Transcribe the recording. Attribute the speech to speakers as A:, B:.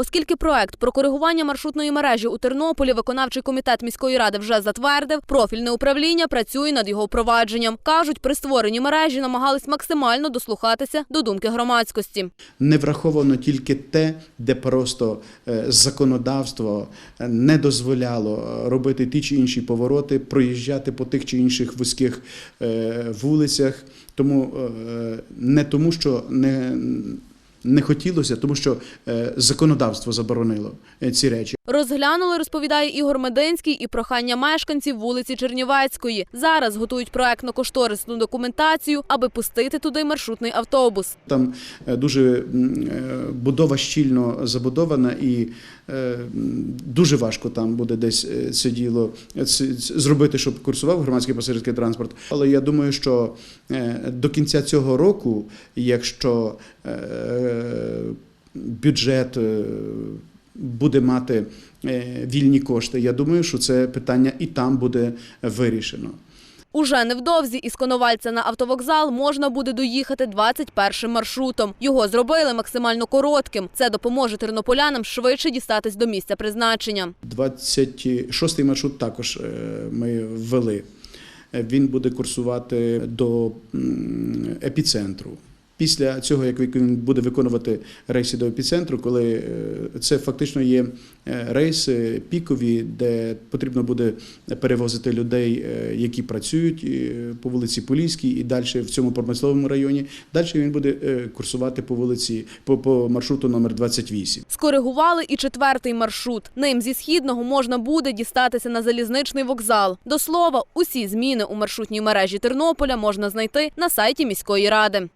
A: Оскільки проект про коригування маршрутної мережі у Тернополі виконавчий комітет міської ради вже затвердив, профільне управління працює над його впровадженням. кажуть, при створенні мережі намагались максимально дослухатися до думки громадськості.
B: Не враховано тільки те, де просто е, законодавство е, не дозволяло е, робити ті чи інші повороти, проїжджати по тих чи інших вузьких вулицях. Тому не тому, що не, не хотілося, тому що е, законодавство заборонило е, ці речі.
A: Розглянули, розповідає Ігор Мединський, і прохання мешканців вулиці Чернівецької. Зараз готують проектно-кошторисну документацію, аби пустити туди маршрутний автобус.
B: Там е, дуже будова щільно забудована, і дуже важко там буде десь це діло зробити, щоб курсував громадський пасажирський транспорт. Але я думаю, що до кінця цього року, якщо бюджет е, буде мати е, вільні кошти, я думаю, що це питання і там буде вирішено.
A: Уже невдовзі із Коновальця на автовокзал можна буде доїхати 21 маршрутом. Його зробили максимально коротким. Це допоможе тернополянам швидше дістатись до місця призначення.
B: 26-й маршрут також е, ми ввели. Він буде курсувати до епіцентру. Після цього, як він буде виконувати рейси до епіцентру, коли е, це фактично є е, рейси пікові, де потрібно буде перевозити людей, е, які працюють по вулиці Поліській і далі в цьому промисловому районі. Далі він буде курсувати по вулиці по, по маршруту номер 28.
A: Скоригували і четвертий маршрут. Ним зі східного можна буде дістатися на залізничний вокзал. До слова, усі зміни у маршрутній мережі Тернополя можна знайти на сайті міської ради.